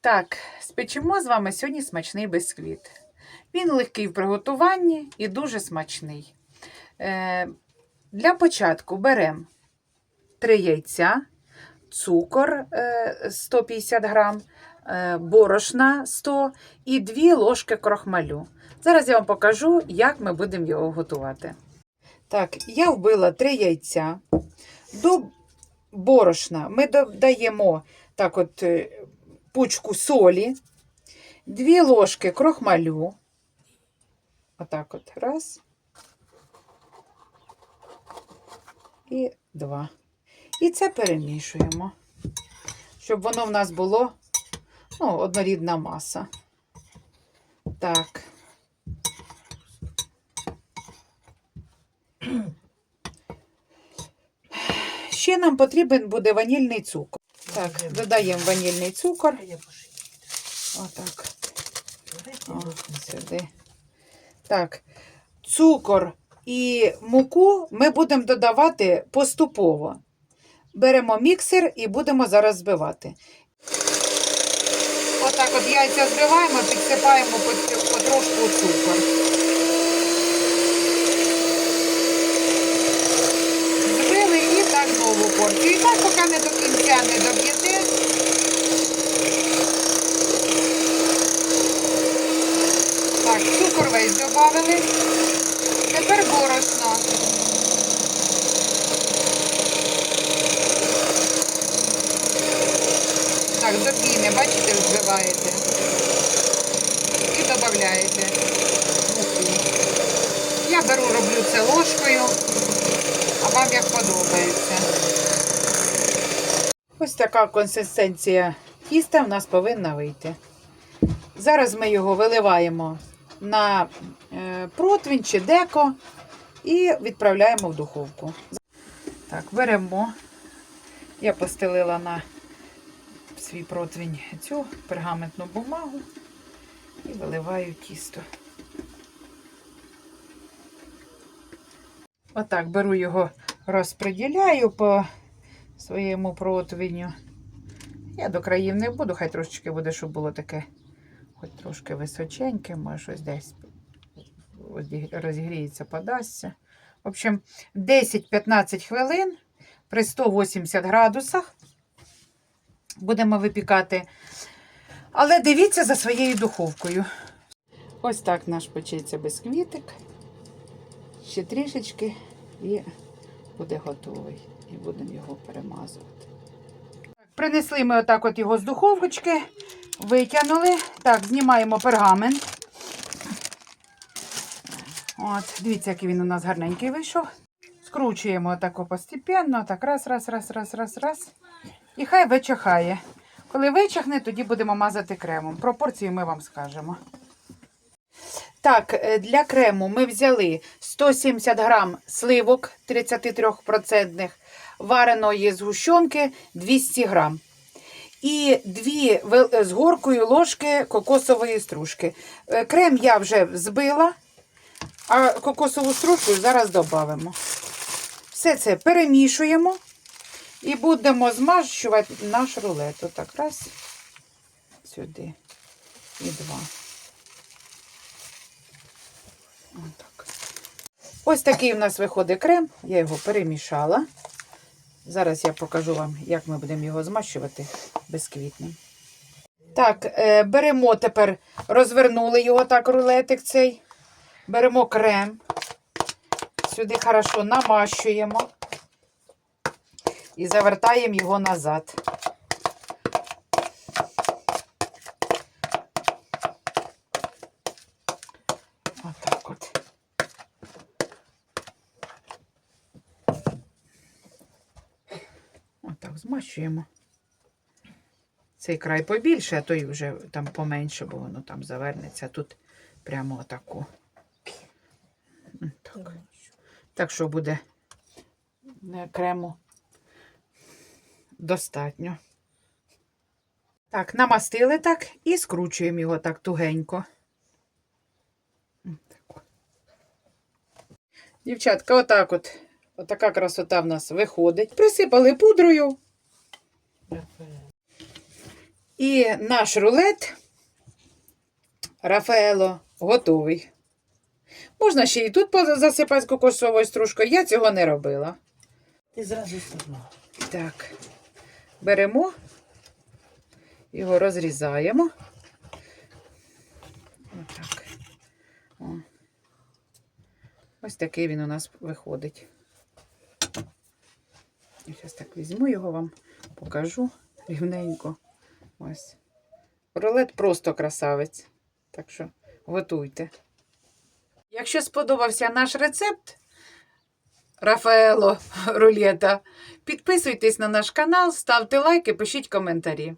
Так, спечемо з вами сьогодні смачний бисквіт. Він легкий в приготуванні і дуже смачний. Е, для початку беремо 3 яйця, цукор е, 150 грам, е, борошна 100 і 2 ложки крохмалю. Зараз я вам покажу, як ми будемо його готувати. Так, я вбила 3 яйця. До борошна ми додаємо так от е, пучку солі, 2 ложки крохмалю. Отак от. Раз. І два. І це перемішуємо, щоб воно в нас було ну, однорідна маса. Так. Ще нам потрібен буде ванільний цукор. Так, додаємо ванільний цукор. Отак. О, сюди. Так. Цукор і муку ми будемо додавати поступово. Беремо міксер і будемо зараз збивати. Отак от яйця збиваємо, підсипаємо потрошку цукор. Збили і так нову порцію. І так, поки не до кінця не доб'єте. Так, цукор весь. Тепер борошно. Так, піни, бачите, взбиваєте. І додаєте. Я беру, роблю це ложкою, а вам як подобається. Ось така консистенція тіста в нас повинна вийти. Зараз ми його виливаємо на е, противень чи деко і відправляємо в духовку. Так, беремо. Я постелила на свій противень цю пергаментну бумагу і виливаю тісто. Отак беру його, розподіляю по своєму противню. Я до країв не буду, хай трошечки буде, щоб було таке, хоч трошки височеньке, може щось десь розігріється, подасться. В общем, 10-15 хвилин при 180 градусах будемо випікати. Але дивіться за своєю духовкою. Ось так наш печеться бисквітик. Ще трішечки і буде готовий. І будемо його перемазувати. Принесли ми отак от його з духовочки, витягнули. Так, знімаємо пергамент. От, дивіться, який він у нас гарненький вийшов. Скручуємо отако постепенно, так раз, раз, раз, раз, раз, раз. І хай вичахає. Коли вичахне, тоді будемо мазати кремом. Пропорції ми вам скажемо. Так, е, для крему ми взяли 170 грам сливок 33%, вареної згущенки 200 грам. І дві з горкою ложки кокосової стружки. Е, Крем я вже збила, а кокосову стружку зараз додамо. Все це перемішуємо і будемо змащувати наш рулет. Отак, раз, сюди і два. Ось такий у нас виходить крем. Я його перемішала. Зараз я покажу вам, як ми будемо його змащувати безквітним. Так, е, беремо тепер, розвернули його так, рулетик цей. Беремо крем. Сюди хорошо намащуємо і завертаємо його назад. Отак от. Отак змащуємо. Цей край побільше, а той вже там поменше, бо воно там завернеться. Тут прямо отако. М, Так. Так що буде крему достатньо. Так, намастили так і скручуємо його так тугенько. Дівчатка, отак от. Отака красота в нас виходить. Присипали пудрою. І наш рулет Рафаело готовий. Можна ще і тут засипати кокосовою стружкою. Я цього не робила. Ти зразу сама. Так, беремо, його розрізаємо. Отак. О. Ось такий він у нас виходить. Я зараз так візьму його вам, покажу рівненько. Ось. Рулет просто красавець. Так що готуйте. Якщо сподобався наш рецепт, Рафаело рулета. Підписуйтесь на наш канал, ставте лайки, пишіть коментарі.